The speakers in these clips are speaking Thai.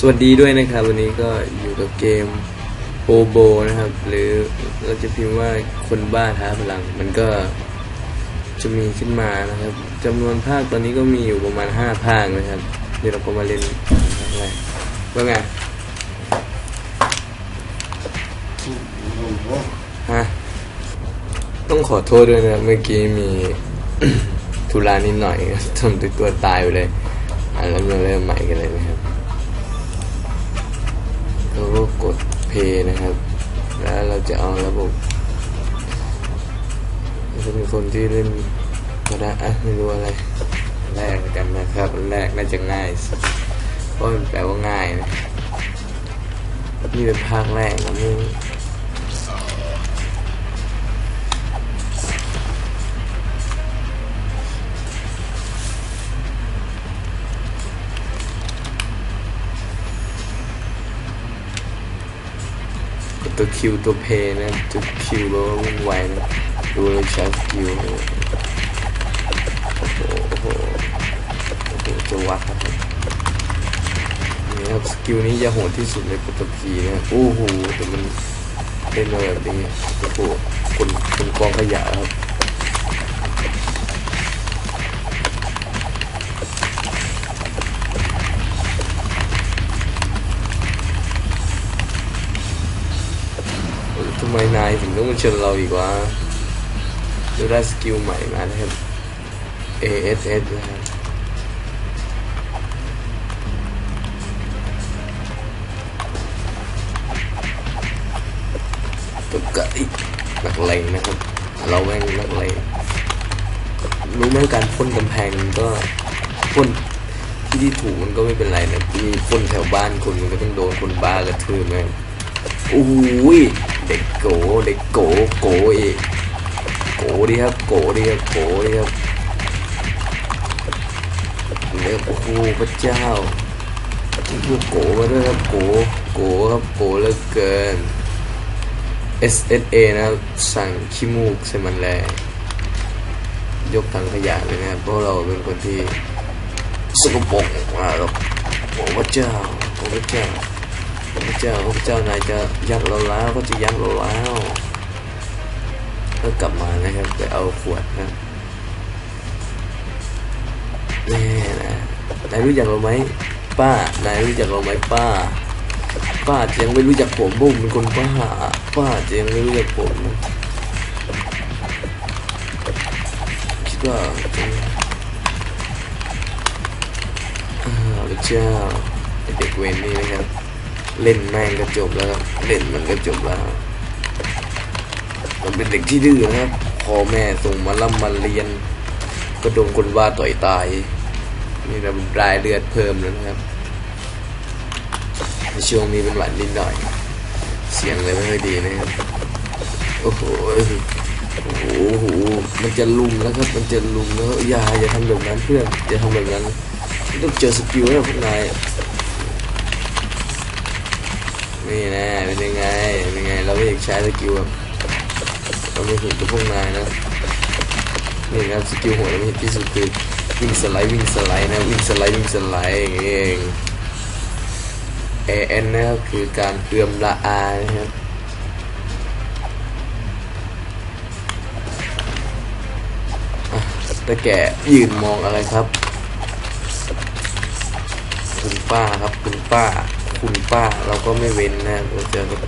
สวัสดีด้วยนะครับ วันนี้ก็อยู่กับเกมโอโบนะครับ หรือเราจะพิมพ์ว่าคนบ้าท้าพลัง มันก็จะมีขึ้นมานะครับจำนวนภาคตอนนี้ก็มีอยู่ประมาณห้าภาคนะครับ เดี๋ยวเราก็มาเล่นภาคแรว่าไงฮะต้องขอโทษด้วยนะเมื่อกี้มีธุระนิดหน่อยทำตัวตัวตายไปเลยอะแล้วมาเริ่มใหม่กันเลยนะครับ Pay นะครับ แล้วเราจะเอาระบบจะมีคนที่เล่นก็ได้อะไม่รู้อะไรแรกกันนะครับแรกน่าจะง่ายเพราะมันแปลว่าง่ายนะนี่เป็นภาคแรกนะมึง ตัวคิวตัวเพย์นะตัวคิวแปลว่าวุ่นวายนะดูเลยใช้สกิลโอ้โหโอ้โหโอ้โหโอ้โหจะวัดครับนี่ครับสกิลนี้จะโหดที่สุดในกดตัวพีนะโอ้โหแต่มันเป็นมาแบบนี้โอ้โหคนคนกองขยะครับ ทำไมนายถึงต้องมาชนเราอีกวะดูได้สกิลใหม่มานะครับ ASS นะครับตัวกะอีกนักเลงนะครับ เราแม่งนักเลงรู้ไหมการพ่นกำแพงมันก็พ่นที่ที่ถูกมันก็ไม่เป็นไรนะมีพ่นแถวบ้านคนมันก็ต้องโดนคนบ้ากระทืบแม่งอุ้ย เด็กโกเด็กโกโกอีกโกดีครับโกดีครับโกดีครับเรียกโอ้โหพระเจ้าพวกโกมาด้วยครับโกโกครับโกเหลือเกิน SSA นะครับสั่งขี้มูกใส่มันแรงยกถังขยะเลยนะครับเพราะเราเป็นคนที่สกปรกมากครับโอ้พระเจ้าโอ้พระเจ้า พระเจ้าพระเจ้านายจะยัดเราแล้วก็จะยัดเราแล้วก็กลับมานะครับไปเอาขวดนะแน่นะนายรู้จักเราไหมป้านายรู้จักเราไหมป้า ป้าจะยังไม่รู้จักผมบุ้มเป็นคนป้า ป้าจะยังไม่รู้จักผมคิดว่าพระเจ้าเด็กเวรนี่นะครับ เล่นแม่งก็จบแล้วครับเล่นมันก็จบแล้วมันเป็นเด็กที่ดื้อนะครับพ่อแม่ส่งมาล่ำมาเรียน ก็โดนคนว่าต่อยตาย นี่เรารายเลือดเพิ่มแล้วนะครับช่วงนี้เป็นหวัดนิดหน่อย เสียงเลยไม่ค่อยดีนะครับ โอ้โหโอ้โหโอ้โหมันจะลุมแล้วครับ มันจะลุมแล้วอย่าอย่าทำแบบนั้นเพื่อนอย่าทำแบบนั้น ต้องเจอสกิลนะพวกนาย นี่นะเป็นยังไงเป็นยังไง เราไม่อยากใช้สกิลแบบเราไม่ถึงกับพวกนายนะนี่นะครับสกิลหัวเราไม่ที่สุดคือวิ่งสไลด์วิ่งสไลด์นะวิ่งสไลด์วิ่งสไลด์อย่างนี้เอง AN นะครับคือการเอื้อมละอานะครับอะแต่แกยืนมองอะไรครับ คุณป้าครับคุณป้า คุณป้าเราก็ไม่เว้นนะเราเจอกับ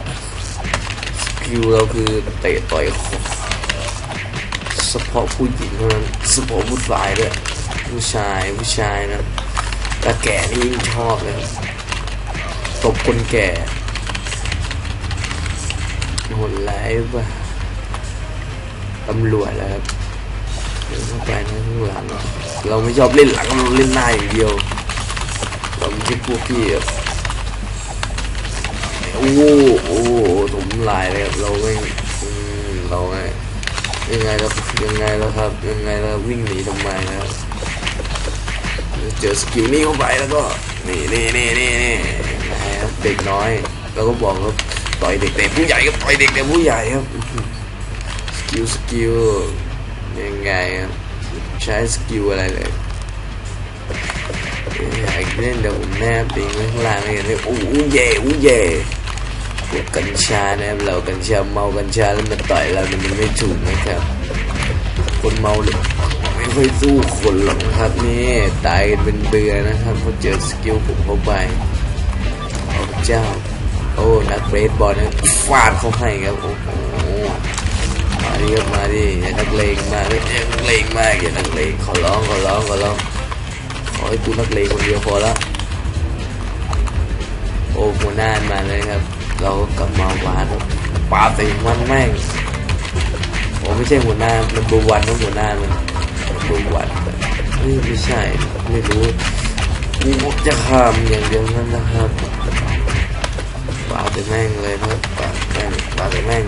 สกิลเราคือเตะต่อยคอเฉพาะผู้หญิงเท่านั้นเฉพาะผู้ชายด้วยผู้ชายผู้ชายนะแต่แก่นี่ยิ่งชอบเลยตบคนแก่หดร้ายป่ะตำรวจแล้วครับเดินเข้าไปนะข้างหลังเราไม่ชอบเล่นหลังเราเล่นหน้าอย่างเดียวเราไม่ใช่พวกที่ โอ้โหโอ้โหถมลายเลยครับเราไม่เราไงยังไงเรายังไงแล้วครับ ยังไงเราวิ่งหนีทำไมนะครับเจอสกิลนี้เข้าไปแล้วก็นี่นี่นี่นี่นี่นะครับเด็กน้อยเราก็บอกครับต่อยเด็กแต่ผู้ใหญ่ก็ต่อยเด็กแต่ผู้ใหญ่ครับสกิลสกิลยังไงครับใช้สกิลอะไรเลยใหญ่อีกนิดเดี๋ยวผมแนบลิงไว้ข้างล่างเลยอู้อู้เย่โอู้เย่ พวกกัญชานะครับเรากัญชาเมากัญชาแล้วมาต่อยเราเนี่ยมันไม่ถูกนะครับ คนเมาเนี่ยไม่ค่อยสู้คนหรอกครับนี่ตายกันเป็นเบือนะครับพอเจอสกิลผมเข้าไปโอ้เจ้า โอ้นักเบสบอลนะฟาดเขาให้ครับโอ้โหมาดิครับมาดิอย่านักเลงมากอย่านักเลงมากอย่านักเลงขอร้องขอร้องขอร้องขอให้กูนักเลงคนเดียวพอละโอ้หัวหน้ามาเลยครับ เรากลับมาหวานปาติมันแม่งโอ้ไม่ใช่หัวหน้ามันบูวันนะหัวหน้ามันบูวันเฮ้ยไม่ใช่ไม่รู้กูจะขำอย่างเดียวนั่นนะครับปาแต่แม่งเลยนะครับปาแม่งปาแต่แม่ง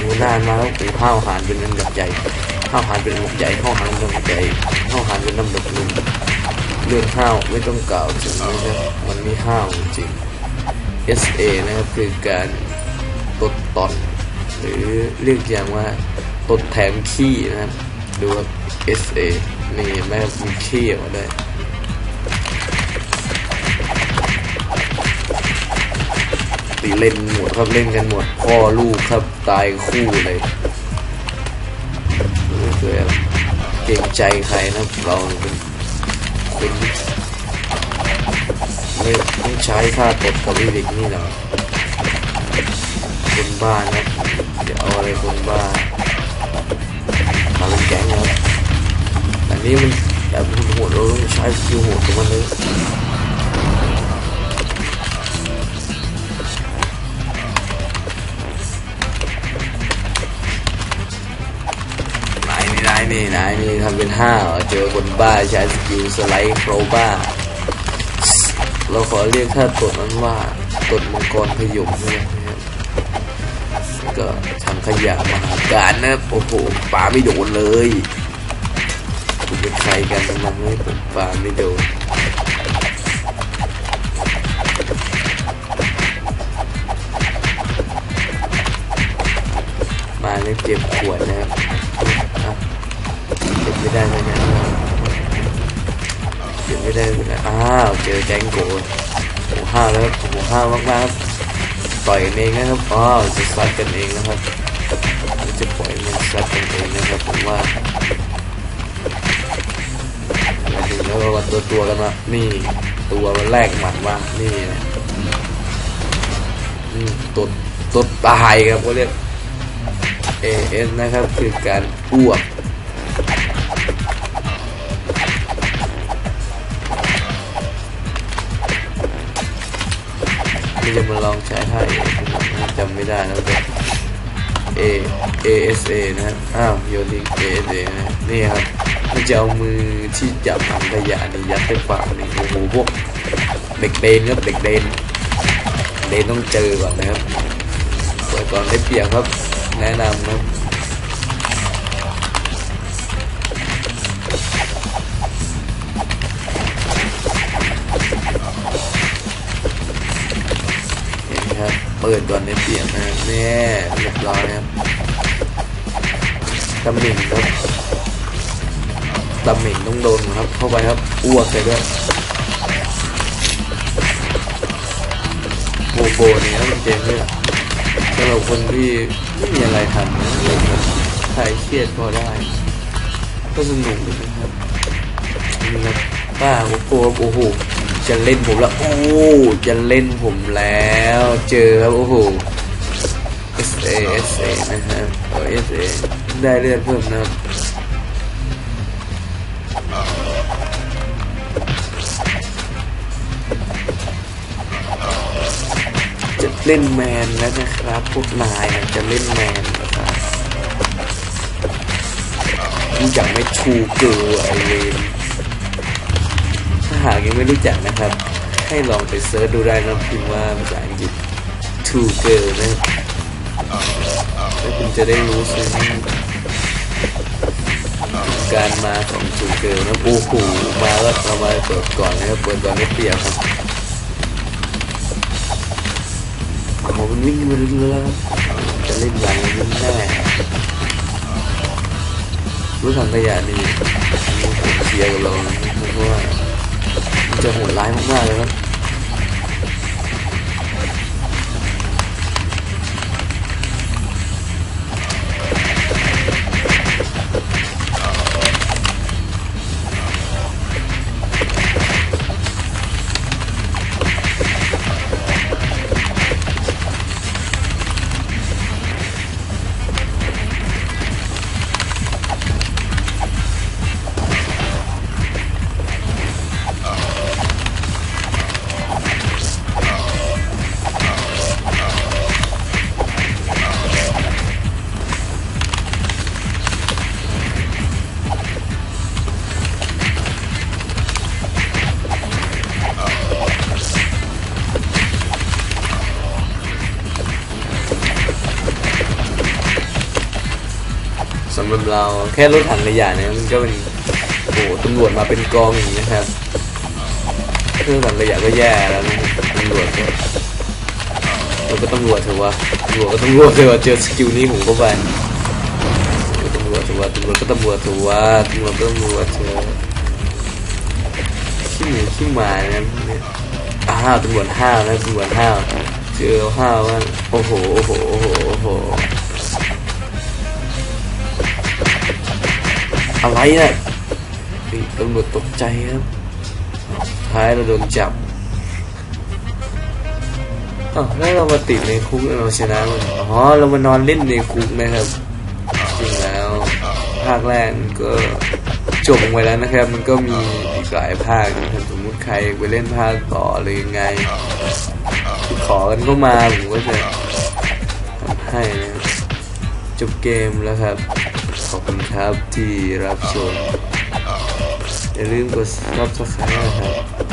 หัวหน้ามาแล้วกูห้าวหานเป็นลำดับใหญ่ห้าวหานเป็นลำดับใหญ่ห้าวหานเป็นลำดับใหญ่ห้าวหานเป็นลำดับหนึ่งเรื่องห้าวไม่ต้องกล่าวถึงนะครับมันม่ห้าวจริง SA นะครับคือการตดตอนหรือเรียกอย่างว่าตดแถมขี้นะครับดูว่า SA นี่แม่มีขี้ออกมาได้วยตีเล่นหมดครับเล่นกันหมดพ่อลูกครับตายคู่เลยเคยเกรงใจใครนะเราเป็นคน ไม่ใช้ค่าตดกับวิวิกนี่หรอคนบ้านะเดี๋ยวเอาอะไรคนบ้ามาเป็นแก๊งนะแต่นี้มันแบบมันโหดเราต้องใช้สกิลโหดของมันเลยนายนี่นายนี่นายนี่ทำเป็นห้าเจอคนบ้าใช้สกิลสไลด์โครบ้า เราขอเรียกท่าตดนั้นว่าตดมังกรพยมนะครับก็ทำขยะมหาการนะครับโอ้โหปลาไม่โดนเลยคุณเป็นใครกันมันไม่ผมปลาไม่โดนมาเลยเก็บขวดนะครับเก็บไม่ได้ไหมเนี่ย เก็บไม่ได้ไม่ได้อ้าวเจอแกงโกนโอ้ห้าแล้วโอ้ห้ามากๆครับต่อยกันเองนะครับอ๋อจะซัดกันเองนะครับจะปล่อยมันซัดกันเองนะครับผมว่ามาดูแล้วก็วัดตัวตัวกันมานี่ตัวมันแรกหมัดมานี่นะอืมตดตดตายครับเขาเรียก AS นะครับคือการอ้วก ที่จะมาลองใช้ให้จำไม่ได้แล้วแต่ A A S A นะครับอ้าวโยนทิ้ง A S A นะนี่ครับมันจะเอามือที่จับถังขยะนี่ยัดไปปากนี่โอ้โหพวกเด็กเดนครับเด็กเดนเดนต้องเจอก่อนนะครับเปิดก่อนได้เปรียบครับ แนะนำนะครับ นไหมครับ เปิดก่อนได้เปียบนะแน่เรียบร้อยนะครับตำหนิงครับตำหนิงต้องโดนครับ เข้าไปครับ อ้วกไปด้วยโบโบนี่นะเป็นเกมที่สำหรับคนที่ไม่มีอะไรทำนะเล่นแบบคลายเครียดพอได้ ก็สนุกนะครับนี่ครับป้าโอ้โหโอ้โห จะเล่นผมแล้ว โอ้ จะเล่นผมแล้ว เจอครับโอ้โห S A S A นะครับเออ S A ได้เลือดเพิ่มนะครับจะเล่นแมนแล้วนะครับ พวกนายนะจะเล่นแมนนะครับรู้จักไม่ชูเกอร์ไอเวน หากยังไม่รู้จักนะครับ ให้ลองไปเซิร์ชดูได้นะพิมพ์ว่าภาษาอังกฤษ Two Girl นะแล้วคุณจะได้รู้ซึ้งการมาของ Two Girl นะโอ้โหมาแล้วเรามาเปิดก่อนนะครับเปิดก่อนไม่เปียบครับโอ้มันวิ่งมาเรื่อยๆจะเล่นอย่างนแน่รู้ทางขยะนี่เชียร์กับเราเพราะว่า จะโหดร้ายมากๆเลยครับ เราแค่รถถังขยะเนี่ยมันก็เป็นโอ้โหตำรวจมาเป็นกองอย่างนี้นะครับเครื่องถังขยะก็แย่แล้วนะตำรวจก็เราก็ตำรวจเถอะวะตำรวจก็ตำรวจเถอะวะเจอสกิลนี้ผมก็ไปตำรวจเถอะวะตำรวจก็ตำรวจเถอะวะตำรวจก็ตำรวจเถอะขี้หมูขี้หมาเนี่ยพวกเนี่ยอ้าวตำรวจห้าวนะตำรวจห้าวเจอห้าวว่าโอ้โหโอ้โหโอ้โหโอ้โห อะไรเนี่ยเฮ้ยตำรวจตกใจครับท้ายเราโดนจับอ๋อแล้วเรามาติดในคุกเราชนะมันอ๋อเรามานอนเล่นในคุกนะครับจริงแล้วภาคแรกมันก็จบลงไปแล้วนะครับ มันก็มีอีกหลายภาคนะครับสมมติใครไปเล่นภาคต่อหรือยังไง ขอกันก็มาผมก็จะทำให้นะจบเกมแล้วครับ อบคุณครับที่รับชมอย่าลืมกด subscribe นะครับ